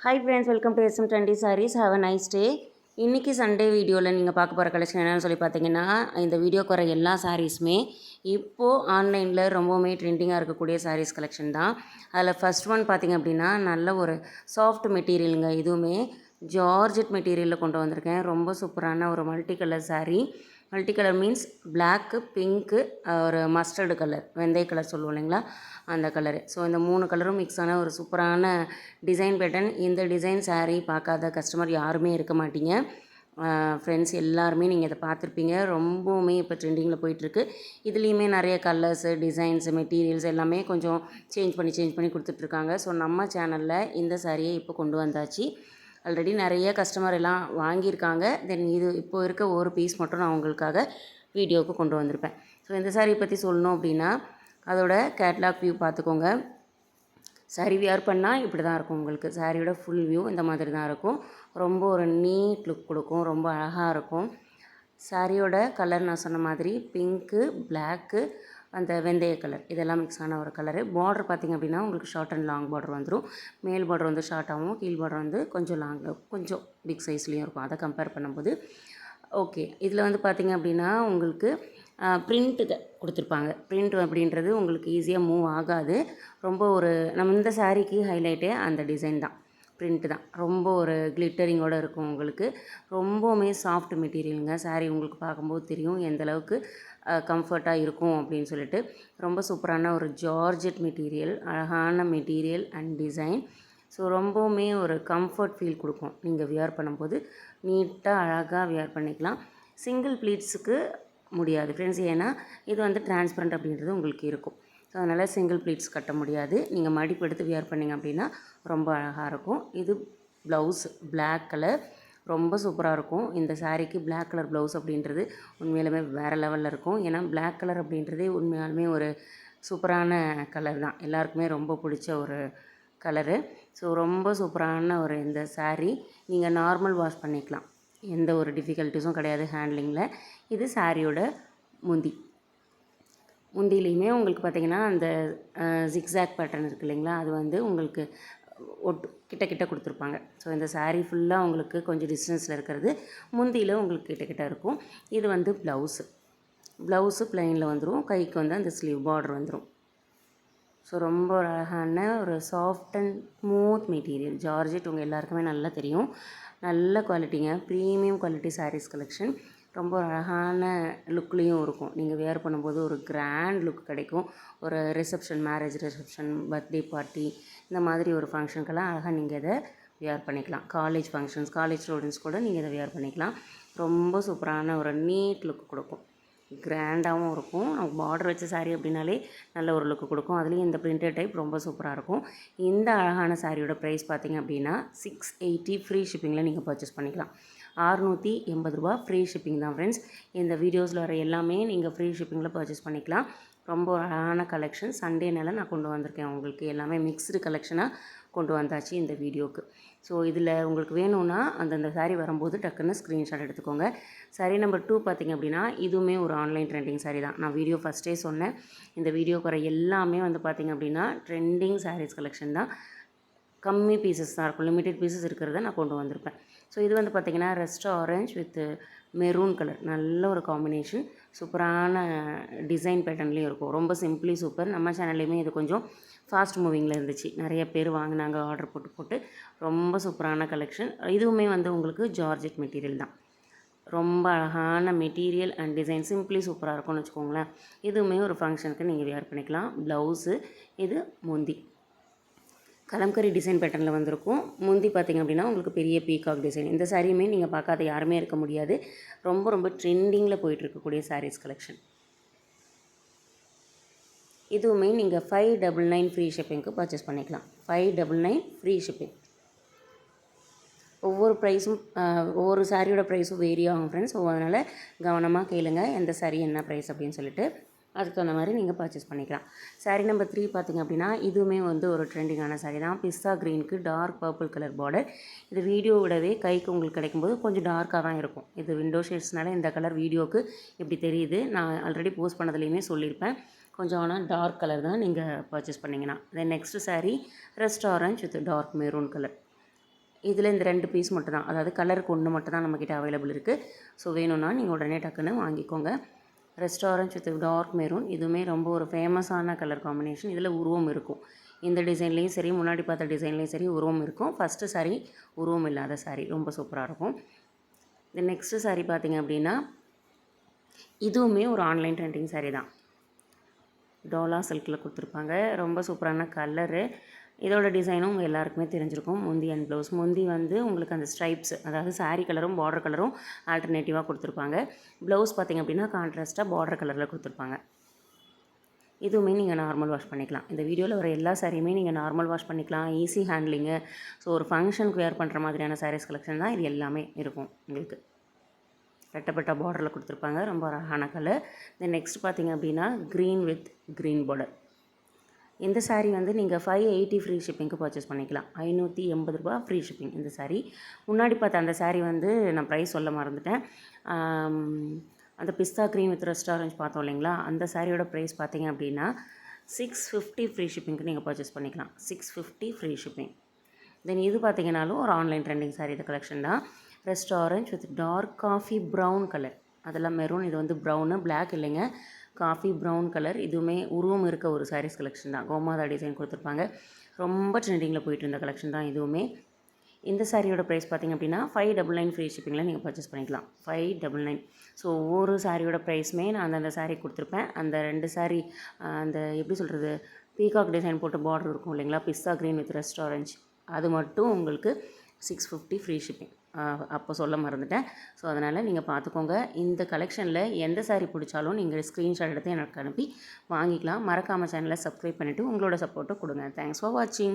Hi friends welcome to S M twenty saris have a nice day இன்றைக்கி Sunday வீடியோவில் நீங்கள் பார்க்க போகிற கலெக்ஷன் என்னென்னு சொல்லி பார்த்தீங்கன்னா இந்த வீடியோக்கு வர எல்லா சாரீஸுமே இப்போது ஆன்லைனில் ரொம்பவுமே ட்ரெண்டிங்காக இருக்கக்கூடிய சாரீஸ் கலெக்ஷன் தான். அதில் ஃபஸ்ட் ஒன் பார்த்திங்க அப்படின்னா நல்ல ஒரு சாஃப்ட் மெட்டீரியலுங்க இதுவுமே ஜார்ஜெட் மெட்டீரியலில் கொண்டு வந்திருக்கேன். ரொம்ப சூப்பரான ஒரு multi colour sari multi colour means black pink ஒரு மஸ்டர்டு கலர் வெந்தய கலர் சொல்லுவோம் இல்லைங்களா? அந்த கலரு ஸோ இந்த மூணு கலரும் மிக்ஸ் ஆன ஒரு சூப்பரான டிசைன் பேட்டர்ன் இந்த டிசைன் சாரீ பார்க்காத கஸ்டமர் யாருமே இருக்க மாட்டீங்க. ஃப்ரெண்ட்ஸ் எல்லாருமே நீங்கள் இதை பார்த்துருப்பீங்க. ரொம்பவுமே இப்போ ட்ரெண்டிங்கில் போயிட்டுருக்கு. இதுலேயுமே நிறைய கலர்ஸு டிசைன்ஸு மெட்டீரியல்ஸ் எல்லாமே கொஞ்சம் சேஞ்ச் பண்ணி சேஞ்ச் பண்ணி கொடுத்துட்ருக்காங்க. ஸோ நம்ம சேனலில் இந்த சாரியை இப்போ கொண்டு வந்தாச்சு. ஆல்ரெடி நிறைய கஸ்டமர் எல்லாம் வாங்கியிருக்காங்க. தென் இது இப்போ இருக்க ஒரு பீஸ் மட்டும் நான் உங்களுக்காக வீடியோவுக்கு கொண்டு வந்திருப்பேன். ஸோ இந்த சாரியை பற்றி சொல்லணும் அப்படின்னா அதோட கேட்லாக் வியூ பார்த்துக்கோங்க. சாரி வியர் பண்ணால் இப்படி தான் இருக்கும் உங்களுக்கு. சாரியோட ஃபுல் வியூ இந்த மாதிரி தான் இருக்கும். ரொம்ப ஒரு நீட் லுக் கொடுக்கும். ரொம்ப அழகாக இருக்கும். சாரியோட கலர் நான் சொன்ன மாதிரி பிங்க்கு பிளாக்கு அந்த வெந்தய கலர் இதெல்லாம் மிக்ஸ் ஆன ஒரு கலரு பார்டர் பார்த்திங்க அப்படின்னா உங்களுக்கு ஷார்ட் அண்ட் லாங் பார்டர் வந்துடும் மேல் பார்டர் வந்து ஷார்ட்டாகவும் கீழ் பார்டர் வந்து கொஞ்சம் லாங் கொஞ்சம் பிக் சைஸ்லேயும் இருக்கும். அதை கம்பேர் பண்ணும்போது. ஓகே இதில் வந்து பார்த்திங்க அப்படின்னா உங்களுக்கு ப்ரிண்ட்டு கொடுத்துருப்பாங்க. ப்ரிண்ட் அப்படின்றது உங்களுக்கு ஈஸியாக மூவ் ஆகாது. ரொம்ப ஒரு நம்ம இந்த சாரீக்கு ஹைலைட்டே அந்த டிசைன் தான். பிரிண்ட்டு தான். ரொம்ப ஒரு கிளிட்டரிங்கோடு இருக்கும் உங்களுக்கு. ரொம்பவுமே சாஃப்ட் மெட்டீரியலுங்க சாரீ உங்களுக்கு பார்க்கும்போது தெரியும் எந்த அளவுக்கு கம்ஃபர்ட்டாக இருக்கும் அப்படின்னு சொல்லிட்டு. ரொம்ப சூப்பரான ஒரு ஜார்ஜெட் மெட்டீரியல் அழகான மெட்டீரியல் அண்ட் டிசைன் ஸோ ரொம்பவுமே ஒரு கம்ஃபர்ட் ஃபீல் கொடுக்கும். நீங்கள் வியர் பண்ணும்போது நீட்டாக அழகாக வியர் பண்ணிக்கலாம். சிங்கிள் ப்ளீட்ஸுக்கு முடியாது. ஃப்ரெண்ட்ஸ் ஏன்னா இது வந்து டிரான்ஸ்பரண்ட் அப்படின்றது உங்களுக்கு இருக்கும். ஸோ அதனால் சிங்கிள் ப்ளீட்ஸ் கட்ட முடியாது. நீங்கள் மடிப்பு எடுத்து வியர் பண்ணிங்க அப்படின்னா ரொம்ப அழகாக இருக்கும். இது ப்ளவுஸ் பிளாக் கலர் ரொம்ப சூப்பராக இருக்கும். இந்த சாரீக்கு பிளாக் கலர் ப்ளவுஸ் அப்படின்றது உண்மையிலுமே வேறு லெவலில் இருக்கும். ஏன்னா பிளாக் கலர் அப்படின்றதே உண்மையாலுமே ஒரு சூப்பரான கலர் தான். எல்லாருக்குமே ரொம்ப பிடிச்ச ஒரு கலரு ஸோ ரொம்ப சூப்பரான ஒரு இந்த சாரீ நீங்கள் நார்மல் வாஷ் பண்ணிக்கலாம். எந்த ஒரு டிஃபிகல்ட்டிஸும் கிடையாது ஹேண்ட்லிங்கில் இது சாரியோட முந்தி. முந்திலையுமே உங்களுக்கு பார்த்தீங்கன்னா அந்த ஜிக்ஸாக் பேட்டர்ன் இருக்குது இல்லைங்களா? அது வந்து உங்களுக்கு ஒட்டு கிட்ட கிட்ட கொடுத்துருப்பாங்க. ஸோ இந்த சாரீ ஃபுல்லாக உங்களுக்கு கொஞ்சம் டிஸ்டன்ஸில் இருக்கிறது. முந்தியில் உங்களுக்கு கிட்ட கிட்ட இருக்கும். இது வந்து ப்ளவுஸு ப்ளவுஸு ப்ளைனில் வந்துடும் கைக்கு வந்து அந்த ஸ்லீவ் பார்டர் வந்துடும் ஸோ ரொம்ப ஒரு அழகான ஒரு soft and smooth material georgette உங்கள் எல்லாருக்குமே நல்லா தெரியும். நல்ல குவாலிட்டிங்க ப்ரீமியம் குவாலிட்டி சாரீஸ் கலெக்ஷன் ரொம்ப அழகான லுக்லேயும் இருக்கும். நீங்கள் வேர் பண்ணும்போது ஒரு கிராண்ட் லுக் கிடைக்கும். ஒரு reception marriage reception birthday party இந்த மாதிரி ஒரு ஃபங்க்ஷனுக்கெல்லாம் அழகாக நீங்கள் இதை வியர் பண்ணிக்கலாம். காலேஜ் ஃபங்க்ஷன்ஸ் காலேஜ் ஸ்டூடெண்ட்ஸ் கூட நீங்கள் இதை வியர் பண்ணிக்கலாம். ரொம்ப சூப்பரான ஒரு நீட் லுக் கொடுக்கும். கிராண்டாகவும் இருக்கும். நமக்கு பார்டர் வச்ச சாரீ அப்படின்னாலே நல்ல ஒரு லுக்கு கொடுக்கும். அதுலேயும் இந்த பிரிண்டட் டைப் ரொம்ப சூப்பராக இருக்கும். இந்த அழகான சாரியோட ப்ரைஸ் பார்த்தீங்க அப்படின்னா சிக்ஸ் எயிட்டி ஃப்ரீ ஷிப்பிங்கில் நீங்கள் பர்ச்சேஸ் பண்ணிக்கலாம். அறுநூற்றி எண்பது ரூபா ஃப்ரீ ஷிப்பிங் தான் ஃப்ரெண்ட்ஸ் இந்த வீடியோஸில் வர எல்லாமே நீங்கள் ஃப்ரீ ஷிப்பிங்கில் பர்ச்சேஸ் பண்ணிக்கலாம். ரொம்ப அழகான கலெக்ஷன் சண்டேனால நான் கொண்டு வந்திருக்கேன். உங்களுக்கு எல்லாமே மிக்ஸ்டு கலெக்ஷனாக கொண்டு வந்தாச்சு இந்த வீடியோக்கு. ஸோ இதில் உங்களுக்கு வேணும்னா அந்தந்த சாரீ வரும்போது டக்குன்னு ஸ்க்ரீன்ஷாட் எடுத்துக்கோங்க. சாரீ நம்பர் டூ பார்த்திங்க அப்படின்னா இதுவுமே ஒரு ஆன்லைன் ட்ரெண்டிங் சாரீ தான். நான் வீடியோ ஃபஸ்ட்டே சொன்னேன். இந்த வீடியோக்கு வர எல்லாமே வந்து பார்த்திங்க அப்படின்னா ட்ரெண்டிங் சாரீஸ் கலெக்ஷன் தான். கம்மி பீசஸ் தான் இருக்கும். லிமிட்டெட் பீசஸ் இருக்கிறத நான் கொண்டு வந்திருப்பேன். ஸோ இது வந்து பார்த்திங்கன்னா rust orange with maroon colour நல்ல ஒரு காம்பினேஷன் சூப்பரான டிசைன் பேட்டர்ன்லேயும் இருக்கும். ரொம்ப சிம்பிளி சூப்பர். நம்ம சேனல்லையுமே இது கொஞ்சம் ஃபாஸ்ட் மூவிங்கில் இருந்துச்சு. நிறைய பேர் வாங்கினாங்க ஆர்டர் போட்டு போட்டு. ரொம்ப சூப்பரான கலெக்ஷன் இதுவுமே வந்து உங்களுக்கு ஜார்ஜெட் மெட்டீரியல் தான். ரொம்ப அழகான மெட்டீரியல் அண்ட் டிசைன் சிம்பிளி சூப்பராக இருக்கும்னு வச்சுக்கோங்களேன். இதுவுமே ஒரு ஃபங்க்ஷனுக்கு நீங்கள் வியர் பண்ணிக்கலாம். ப்ளவுஸு இது முந்தி. கலம்கரி டிசைன் பேட்டர்னில் வந்திருக்கும். முந்தி பார்த்திங்க அப்படின்னா உங்களுக்கு பெரிய பீகாக் டிசைன் இந்த சாரியுமே நீங்கள் பார்க்காத யாருமே இருக்க முடியாது. ரொம்ப ரொம்ப ட்ரெண்டிங்கில் போயிட்டு இருக்கக்கூடிய சாரீஸ் கலெக்ஷன் இதுவுமே நீங்கள் ஃபைவ் டபுள் நைன் ஃப்ரீ ஷிப்பிங்க்கு பர்ச்சேஸ் பண்ணிக்கலாம். Five double nine free shipping ஒவ்வொரு ப்ரைஸும் ஒவ்வொரு சாரியோட ப்ரைஸும் வேரி ஆகும் ஃப்ரெண்ட்ஸ் ஸோ அதனால் கவனமாக கேளுங்க எந்த சாரி என்ன ப்ரைஸ் அப்படின்னு சொல்லிட்டு. அதுக்கு தகுந்த மாதிரி நீங்கள் பர்ச்சேஸ் பண்ணிக்கலாம். சாரீ நம்பர் த்ரீ பார்த்திங்க அப்படின்னா இதுவுமே வந்து ஒரு ட்ரெண்டிங்கான சாரீ தான். பிஸ்தா க்ரீனுக்கு டார்க் பர்பிள் கலர் பார்டர் இது வீடியோ விடவே கைக்கு உங்களுக்கு கிடைக்கும்போது கொஞ்சம் டார்க்காக தான் இருக்கும். இது விண்டோ ஷேட்ஸ்னால இந்த கலர் வீடியோவுக்கு இப்படி தெரியுது. நான் ஆல்ரெடி போஸ்ட் பண்ணதுலேயுமே சொல்லியிருப்பேன். கொஞ்சம் ஆனால் டார்க் கலர் தான் நீங்கள் பர்ச்சேஸ் பண்ணிங்கன்னா. Then next sari rust orange with dark maroon colour இதில் இந்த ரெண்டு பீஸ் மட்டும் தான். அதாவது கலருக்கு ஒன்று மட்டும் தான் நம்மக்கிட்ட அவைலபிள் இருக்குது ஸோ வேணும்னா நீங்கள் உடனே டக்குன்னு வாங்கிக்கோங்க. Rust orange with dark maroon. இதுவுமே ரொம்ப ஒரு ஃபேமஸான கலர் காம்பினேஷன். இதில் உருவம் இருக்கும். இந்த டிசைன்லேயும் சரி முன்னாடி பார்த்த டிசைன்லேயும் சரி உருவம் இருக்கும். ஃபஸ்ட்டு saree உருவம் இல்லாத saree. ரொம்ப சூப்பராக இருக்கும். இந்த நெக்ஸ்ட்டு saree பார்த்திங்க அப்படின்னா இதுவுமே ஒரு ஆன்லைன் ட்ரெண்டிங் saree தான். டோலா சில்கில் கொடுத்துருப்பாங்க. ரொம்ப சூப்பரான கலரு இதோட டிசைனும் உங்கள் எல்லாருக்குமே தெரிஞ்சிருக்கும். முந்தி அண்ட் ப்ளவுஸ் முந்தி வந்து உங்களுக்கு அந்த ஸ்ட்ரைப்ஸ் அதாவது சாரீ கலரும் பார்டர் கலரும் ஆல்டர்னேட்டிவாக கொடுத்துருப்பாங்க. ப்ளவுஸ் பார்த்தீங்க அப்படின்னா கான்ட்ராஸ்ட்டாக பார்டர் கலரில் கொடுத்துருப்பாங்க. இதுவுமே நீங்கள் நார்மல் வாஷ் பண்ணிக்கலாம். இந்த வீடியோவில் வர எல்லா சாரியுமே நீங்கள் நார்மல் வாஷ் பண்ணிக்கலாம். ஈஸி ஹேண்ட்லிங்கு ஸோ ஒரு ஃபங்க்ஷனுக்கு வேர் பண்ணுற மாதிரியான சாரீஸ் கலெக்ஷன் தான் இது எல்லாமே இருக்கும் உங்களுக்கு. ரெட்டப்பட்ட பார்டரில் கொடுத்துருப்பாங்க. ரொம்ப அழகான கலர் தென் நெக்ஸ்ட் பார்த்தீங்க அப்படின்னா க்ரீன் வித் க்ரீன் பார்டர் இந்த சாரீ வந்து நீங்கள் ஃபைவ் எயிட்டி ஃப்ரீ ஷிப்பிங்க்கு பர்ச்சேஸ் பண்ணிக்கலாம். ஐநூற்றி எண்பது ரூபா ஃப்ரீ ஷிப்பிங் இந்த சாரீ முன்னாடி பார்த்த அந்த சாரீ வந்து நான் ப்ரைஸ் சொல்ல மறந்துட்டேன். அந்த பிஸ்தா க்ரீம் வித் ரெஸ்டாரண்ட் பார்த்தோம் இல்லைங்களா? அந்த சாரியோட ப்ரைஸ் பார்த்தீங்க அப்படின்னா சிக்ஸ் ஃபிஃப்டி ஃப்ரீ ஷிப்பிங்க்கு நீங்கள் பர்ச்சேஸ் பண்ணிக்கலாம். Six fifty free shipping then இது பார்த்தீங்கனாலும் ஒரு ஆன்லைன் ட்ரெண்டிங் saree இது கலெக்ஷன் தான். Rust orange with dark coffee brown colour அதெல்லாம் மெரூன் இது வந்து ப்ரௌனு பிளாக் இல்லைங்க. Coffee brown colour. இதுவுமே உருவம் இருக்க ஒரு சாரீஸ் கலெக்ஷன் தான். கோமாதா டிசைன் கொடுத்துருப்பாங்க. ரொம்ப ட்ரெண்டிங்கில் போயிட்டு இருந்த கலெக்ஷன் தான் இதுவுமே. இந்த சாரியோட ப்ரைஸ் பார்த்தீங்க அப்படின்னா ஃபைவ் டபுள் நைன் ஃப்ரீ ஷிப்பிங்கில் நீங்கள் பர்ச்சேஸ் பண்ணிக்கலாம். ஃபைவ் டபுள் நைன் ஸோ ஒவ்வொரு சாரியோட ப்ரைஸுமே நான் அந்தந்த சாரீ கொடுத்துருப்பேன். அந்த ரெண்டு சாரீ அந்த எப்படி சொல்கிறது பீகாக் டிசைன் போட்டு பார்டர் இருக்கும் இல்லைங்களா? பிஸ்ஸா க்ரீன் வித் ரெஸ்டாரண்ட் அது மட்டும் உங்களுக்கு சிக்ஸ் ஃபிஃப்டி ஃப்ரீ ஷிப்பிங் அப்போ சொல்ல மறந்துட்டேன். ஸோ அதனால் நீங்கள் பார்த்துக்கோங்க இந்த கலெக்ஷனில் எந்த சாரீ பிடிச்சாலும் நீங்கள் ஸ்க்ரீன்ஷாட் எடுத்து எனக்கு அனுப்பி வாங்கிக்கலாம். மறக்காமல் சேனலை சப்ஸ்கிரைப் பண்ணிவிட்டு உங்களோட சப்போர்ட்டை கொடுங்க. தேங்க்ஸ் ஃபார் வாட்சிங்